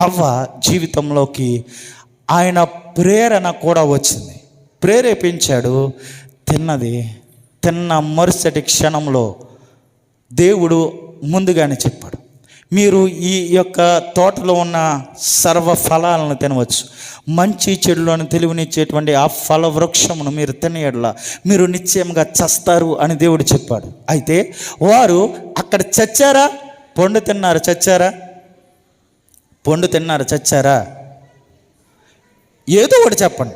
అవ్వ జీవితంలోకి ఆయన ప్రేరణ కూడా వచ్చింది. ప్రేరేపించాడు తిన్నది. తిన్న మరుసటి క్షణంలో దేవుడు ముందుగానే చెప్పాడు మీరు ఈ యొక్క తోటలో ఉన్న సర్వ ఫలాలను తినవచ్చు. మంచి చెడులను తెలివినిచ్చేటువంటి ఆ ఫల వృక్షమును మీరు తినేయడ్ల మీరు నిశ్చయంగా చస్తారు అని దేవుడు చెప్పాడు. అయితే వారు అక్కడ చచ్చారా? పండు తిన్నారు చచ్చారా? పండు తిన్నారు? చచ్చారా? ఏదో ఒకటి చెప్పండి.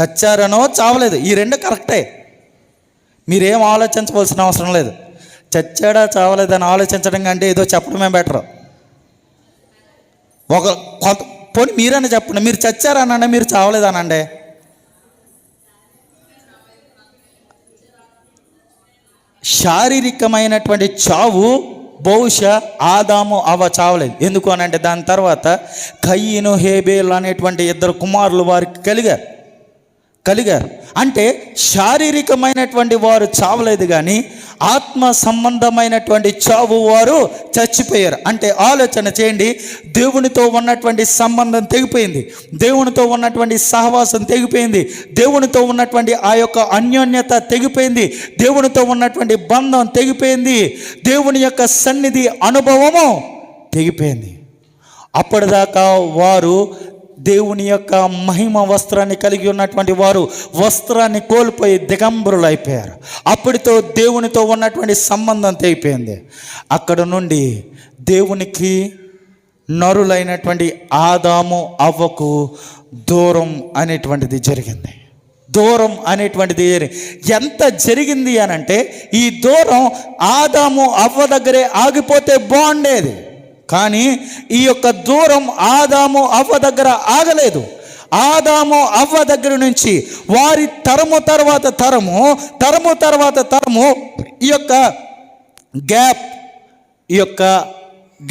చచ్చారనో చావలేదు. ఈ రెండు కరెక్టే. మీరేం ఆలోచించవలసిన అవసరం లేదు. చచ్చాడా చావలేదని ఆలోచించడం కంటే ఏదో చెప్పడమే బెటర్. ఒక కొంత పోనీ మీరని చెప్పండి. మీరు చచ్చారనండి మీరు చావలేదనండి శారీరకమైనటువంటి చావు బహుశా ఆదాము అవ చావలేదు. ఎందుకు అని అంటే దాని తర్వాత కయ్యను హేబేల్ అనేటువంటి ఇద్దరు కుమారులు వారికి కలిగారు. కలిగారు. అంటే శారీరకమైనటువంటి వారు చావలేదు కానీ ఆత్మ సంబంధమైనటువంటి చావు వారు చచ్చిపోయారు. అంటే ఆలోచన చేయండి. దేవునితో ఉన్నటువంటి సంబంధం తెగిపోయింది. దేవునితో ఉన్నటువంటి సహవాసం తెగిపోయింది. దేవునితో ఉన్నటువంటి ఆ యొక్క అన్యోన్యత తెగిపోయింది. దేవునితో ఉన్నటువంటి బంధం తెగిపోయింది. దేవుని యొక్క సన్నిధి అనుభవము తెగిపోయింది. అప్పటిదాకా వారు దేవుని యొక్క మహిమ వస్త్రాన్ని కలిగి ఉన్నటువంటి వారు వస్త్రాన్ని కోల్పోయి దిగంబరులు అయిపోయారు అప్పటితో దేవునితో ఉన్నటువంటి సంబంధం తెగిపోయింది. అక్కడ నుండి దేవునికి నరులైనటువంటి ఆదాము అవ్వకు దూరం అనేటువంటిది జరిగింది. దూరం అనేటువంటిది ఎంత జరిగింది అని అంటే ఈ దూరం ఆదాము అవ్వ దగ్గరే ఆగిపోతే బాగుండేది. కానీ ఈ యొక్క దూరం ఆదాము అవ్వ దగ్గర ఆగలేదు. ఆదాము అవ్వ దగ్గర నుంచి వారి తరము తర్వాత తరము తరము తర్వాత తరము ఈ యొక్క గ్యాప్ ఈ యొక్క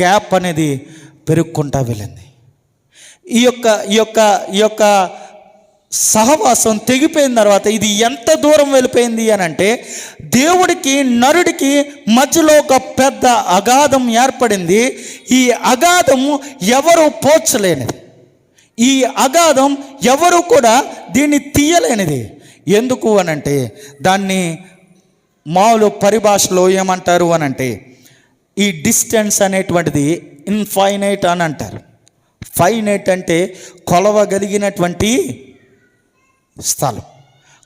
గ్యాప్ అనేది పెరుగుకుంటా వెళ్ళింది. ఈ యొక్క ఈ యొక్క ఈ యొక్క సహవాసం తెగిపోయిన తర్వాత ఇది ఎంత దూరం వెళ్ళిపోయింది అని అంటే దేవుడికి నరుడికి మధ్యలో ఒక పెద్ద అగాధం ఏర్పడింది. ఈ అగాధము ఎవరు పోర్చలేనిది ఈ అగాధం ఎవరు కూడా దీన్ని తీయలేనిది. ఎందుకు అనంటే దాన్ని మామూలు పరిభాషలో ఏమంటారు అనంటే ఈ డిస్టెన్స్ అనేటువంటిది ఇన్ఫైనైట్ అని అంటారు. ఫైనైట్ అంటే కొలవగలిగినటువంటి స్థలం.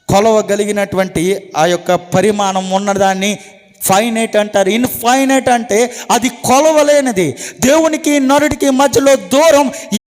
కొలవగలిగినటువంటి ఆ యొక్క పరిమాణం ఉన్నదాన్ని ఫైనైట్ అంటారు. ఇన్ఫైనైట్ అంటే అది కొలవలేనిది. దేవునికి నరుడికి మధ్యలో దూరం